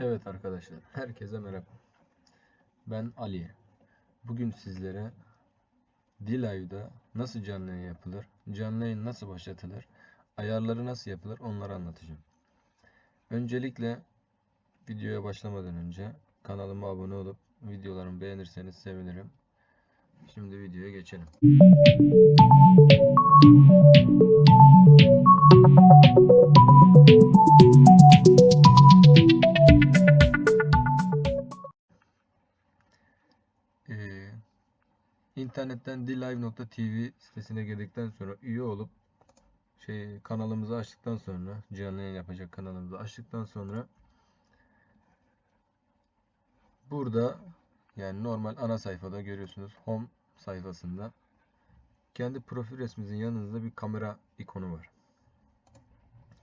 Evet arkadaşlar, herkese merhaba. Ben Ali. Bugün sizlere Dilay'da nasıl canlı yayın yapılır, canlı yayın nasıl başlatılır, ayarları nasıl yapılır onları anlatacağım. Öncelikle videoya başlamadan önce kanalıma abone olup videolarımı beğenirseniz sevinirim. Şimdi videoya geçelim. İnternetten dilive.tv sitesine girdikten sonra üye olup şey kanalımızı açtıktan sonra canlı yayın yapacak kanalımızı açtıktan sonra burada yani normal ana sayfada görüyorsunuz home sayfasında kendi profil resminizin yanınızda bir kamera ikonu var.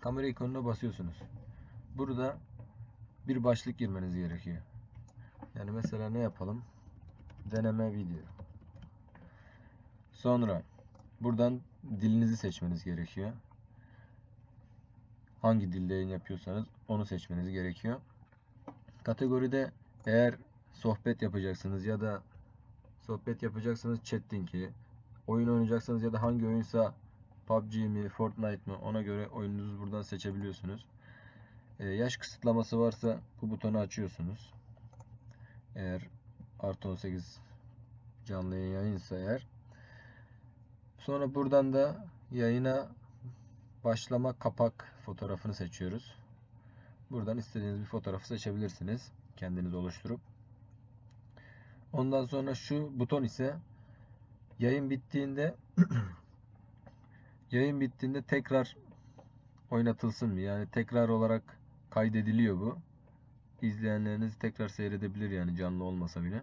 Kamera ikonuna basıyorsunuz. Burada bir başlık girmeniz gerekiyor. Yani mesela ne yapalım? Deneme video. Sonra buradan dilinizi seçmeniz gerekiyor. Hangi dilde yayın yapıyorsanız onu seçmeniz gerekiyor. Kategoride eğer sohbet yapacaksınız ya da sohbet yapacaksanız chatting'i, oyun oynayacaksanız ya da hangi oyunsa PUBG mi, Fortnite mi ona göre oyununuzu buradan seçebiliyorsunuz. Ee, yaş kısıtlaması varsa bu butonu açıyorsunuz. Eğer artı 18 canlı yayın yayınsa eğer. Sonra buradan da yayına başlama kapak fotoğrafını seçiyoruz. Buradan istediğiniz bir fotoğrafı seçebilirsiniz. Kendiniz oluşturup. Ondan sonra şu buton ise yayın bittiğinde yayın bittiğinde tekrar oynatılsın mı? Yani tekrar olarak kaydediliyor bu. İzleyenleriniz tekrar seyredebilir yani canlı olmasa bile.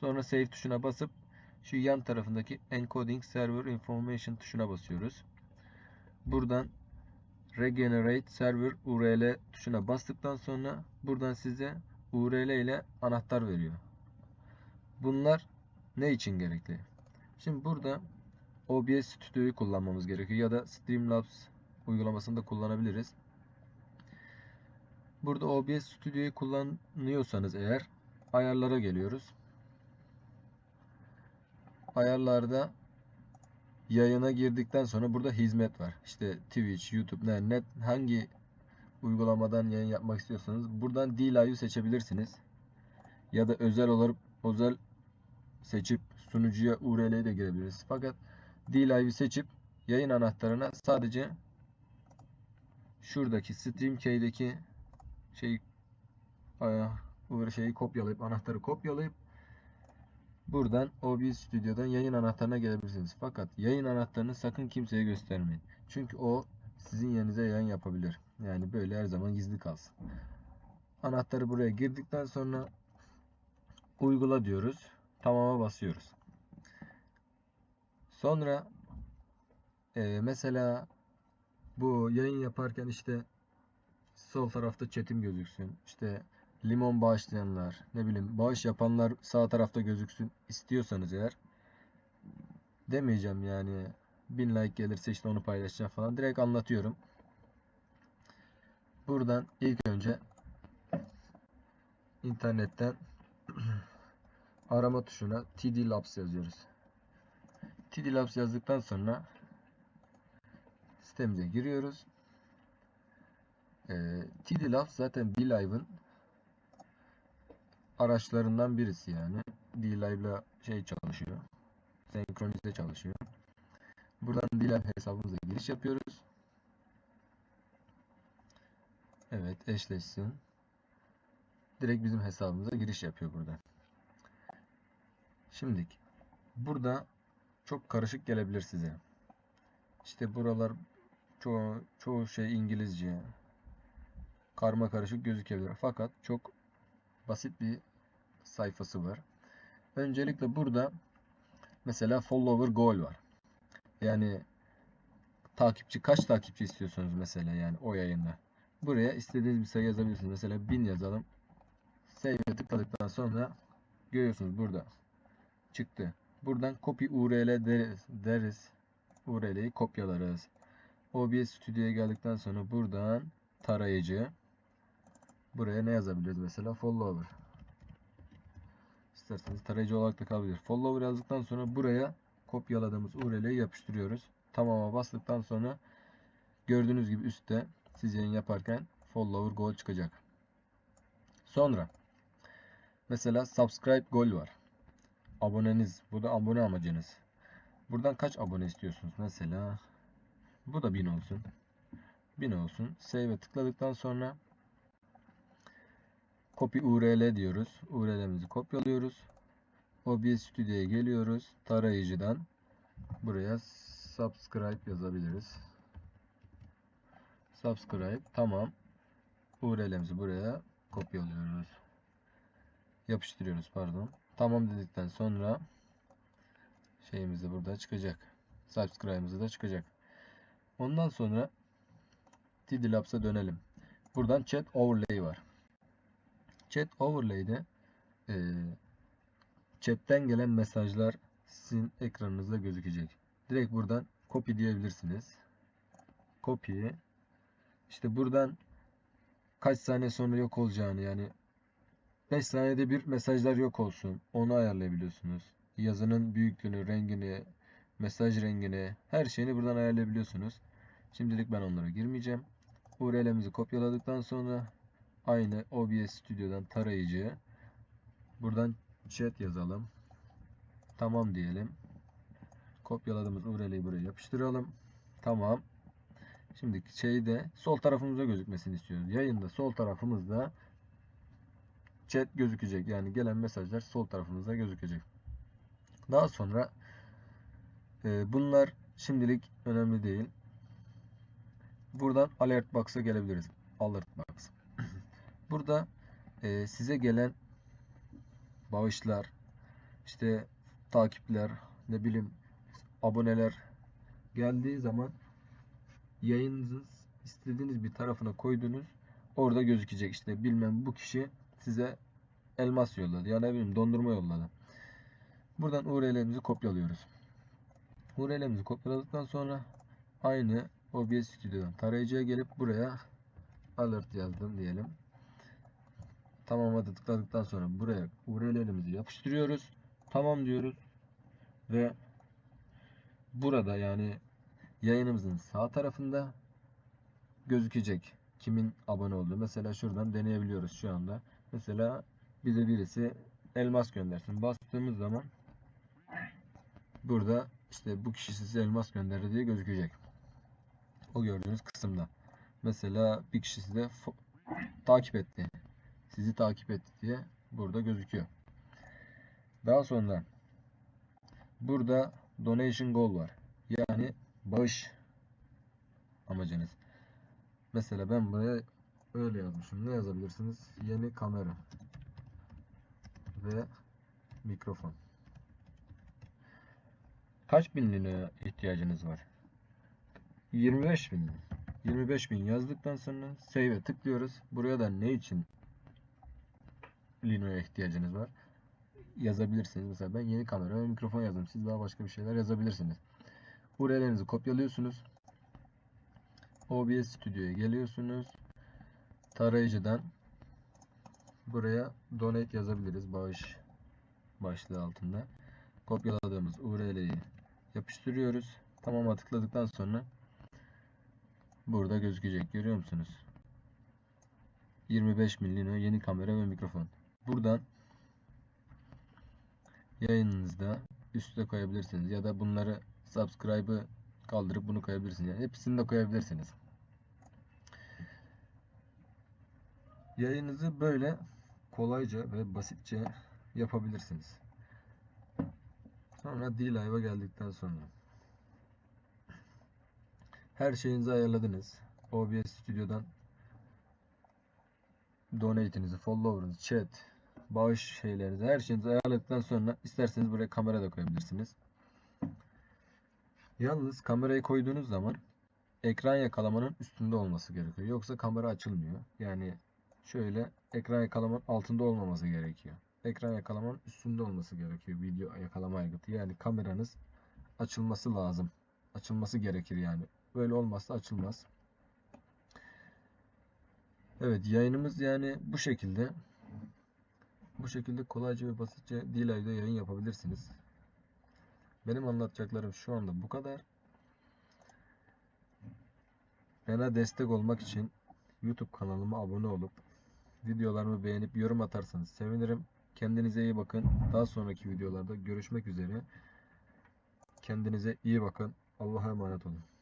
Sonra save tuşuna basıp şu yan tarafındaki encoding server information tuşuna basıyoruz. Buradan regenerate server url tuşuna bastıktan sonra buradan size url ile anahtar veriyor. Bunlar ne için gerekli? Şimdi burada OBS Studio'yu kullanmamız gerekiyor ya da Streamlabs uygulamasını da kullanabiliriz. Burada OBS Studio'yu kullanıyorsanız eğer ayarlara geliyoruz. Ayarlarda yayına girdikten sonra burada hizmet var. İşte Twitch, YouTube, ne, net hangi uygulamadan yayın yapmak istiyorsanız buradan D-Live'ı seçebilirsiniz. Ya da özel olarak özel seçip sunucuya URL'yi de girebiliriz. Fakat D-Live'ı seçip yayın anahtarına sadece şuradaki StreamKey'deki şey bu şeyi kopyalayıp anahtarı kopyalayıp buradan OBS Studio'dan yayın anahtarına gelebilirsiniz. Fakat yayın anahtarını sakın kimseye göstermeyin. Çünkü o sizin yerinize yayın yapabilir. Yani böyle her zaman gizli kalsın. Anahtarı buraya girdikten sonra uygula diyoruz. Tamam'a basıyoruz. Sonra e, mesela bu yayın yaparken işte sol tarafta chatim gözüksün. İşte limon bağışlayanlar, ne bileyim bağış yapanlar sağ tarafta gözüksün istiyorsanız eğer demeyeceğim yani bin like gelirse işte onu paylaşacağım falan. Direkt anlatıyorum. Buradan ilk önce internetten arama tuşuna TD Labs yazıyoruz. TD Labs yazdıktan sonra sitemize giriyoruz. E, TD Labs zaten DLive'ın araçlarından birisi yani. DLive'la şey çalışıyor. Senkronize çalışıyor. Buradan DLive hesabımıza giriş yapıyoruz. Evet eşleşsin. Direkt bizim hesabımıza giriş yapıyor burada. Şimdi burada çok karışık gelebilir size. İşte buralar çoğu, çoğu şey İngilizce. Karma karışık gözükebilir. Fakat çok basit bir sayfası var. Öncelikle burada mesela follower goal var. Yani takipçi kaç takipçi istiyorsunuz mesela yani o yayında. Buraya istediğiniz bir sayı yazabilirsiniz. Mesela 1000 yazalım. Save'e tıkladıktan sonra görüyorsunuz burada çıktı. Buradan copy URL deriz. deriz. URL'yi kopyalarız. OBS Studio'ya geldikten sonra buradan tarayıcı Buraya ne yazabiliriz mesela? Follower. İsterseniz tarayıcı olarak da kalabilir. Follower yazdıktan sonra buraya kopyaladığımız URL'yi yapıştırıyoruz. Tamama bastıktan sonra gördüğünüz gibi üstte siz yayın yaparken follower goal çıkacak. Sonra mesela subscribe goal var. Aboneniz. Bu da abone amacınız. Buradan kaç abone istiyorsunuz? Mesela bu da 1000 olsun. 1000 olsun. Save'e tıkladıktan sonra copy URL diyoruz. URL'mizi kopyalıyoruz. OBS Studio'ya geliyoruz. Tarayıcıdan buraya subscribe yazabiliriz. Subscribe. Tamam. URL'mizi buraya kopyalıyoruz. Yapıştırıyoruz pardon. Tamam dedikten sonra şeyimiz de burada çıkacak. Subscribe'ımız da çıkacak. Ondan sonra TD Labs'a dönelim. Buradan Chat Overlay var. Chat Overlay'de e, chatten gelen mesajlar sizin ekranınızda gözükecek. Direkt buradan copy diyebilirsiniz. Copy. İşte buradan kaç saniye sonra yok olacağını yani 5 saniyede bir mesajlar yok olsun. Onu ayarlayabiliyorsunuz. Yazının büyüklüğünü, rengini, mesaj rengini, her şeyini buradan ayarlayabiliyorsunuz. Şimdilik ben onlara girmeyeceğim. URL'mizi kopyaladıktan sonra aynı OBS Studio'dan tarayıcı buradan chat yazalım. Tamam diyelim. Kopyaladığımız URL'yi buraya yapıştıralım. Tamam. Şimdi şeyde sol tarafımıza gözükmesini istiyoruz. Yayında sol tarafımızda chat gözükecek. Yani gelen mesajlar sol tarafımızda gözükecek. Daha sonra e, bunlar şimdilik önemli değil. Buradan alert box'a gelebiliriz. Alert box. Burada e, size gelen bağışlar, işte takipler, ne bileyim aboneler geldiği zaman yayınınızın istediğiniz bir tarafına koydunuz. Orada gözükecek işte bilmem bu kişi size elmas yolladı ya ne bileyim dondurma yolladı. Buradan URL'imizi kopyalıyoruz. URL'imizi kopyaladıktan sonra aynı OBS Studio'dan tarayıcıya gelip buraya alert yazdım diyelim. Tamam'a da tıkladıktan sonra buraya URL'imizi yapıştırıyoruz. Tamam diyoruz. Ve burada yani yayınımızın sağ tarafında gözükecek kimin abone olduğu. Mesela şuradan deneyebiliyoruz şu anda. Mesela bize birisi elmas göndersin. Bastığımız zaman burada işte bu kişi size elmas gönderdi diye gözükecek. O gördüğünüz kısımda. Mesela bir kişi size takip etti. Sizi takip etti diye burada gözüküyor. Daha sonra burada donation goal var. Yani bağış amacınız. Mesela ben buraya öyle yazmışım. Ne yazabilirsiniz? Yeni kamera ve mikrofon. Kaç bin liraya ihtiyacınız var? 25 bin. 25 bin yazdıktan sonra save'e tıklıyoruz. Buraya da ne için Lino'ya ihtiyacınız var? Yazabilirsiniz. Mesela ben yeni kamera ve mikrofon yazdım. Siz daha başka bir şeyler yazabilirsiniz. URL'lerinizi kopyalıyorsunuz. OBS Studio'ya geliyorsunuz. Tarayıcıdan buraya donate yazabiliriz. Bağış başlığı altında. Kopyaladığımız URL'yi yapıştırıyoruz. Tamam'a tıkladıktan sonra burada gözükecek. Görüyor musunuz? 25 milyon yeni kamera ve mikrofon. Buradan yayınınızda üste koyabilirsiniz ya da bunları subscribe'ı kaldırıp bunu koyabilirsiniz. Yani hepsini de koyabilirsiniz. Yayınınızı böyle kolayca ve basitçe yapabilirsiniz. Sonra D-Live'a geldikten sonra her şeyinizi ayarladınız. OBS Studio'dan donate'inizi, follower'ınızı, chat, bağış şeylerinizi, her şeyinizi ayarladıktan sonra isterseniz buraya kamera da koyabilirsiniz. Yalnız kamerayı koyduğunuz zaman ekran yakalamanın üstünde olması gerekiyor. Yoksa kamera açılmıyor. Yani şöyle ekran yakalamanın altında olmaması gerekiyor. Ekran yakalamanın üstünde olması gerekiyor video yakalama aygıtı. Yani kameranız açılması lazım. Açılması gerekir yani. Böyle olmazsa açılmaz. Evet yayınımız yani bu şekilde. Bu şekilde kolayca ve basitçe D-Live'de yayın yapabilirsiniz. Benim anlatacaklarım şu anda bu kadar. Bana destek olmak için YouTube kanalıma abone olup videolarımı beğenip yorum atarsanız sevinirim. Kendinize iyi bakın. Daha sonraki videolarda görüşmek üzere. Kendinize iyi bakın. Allah'a emanet olun.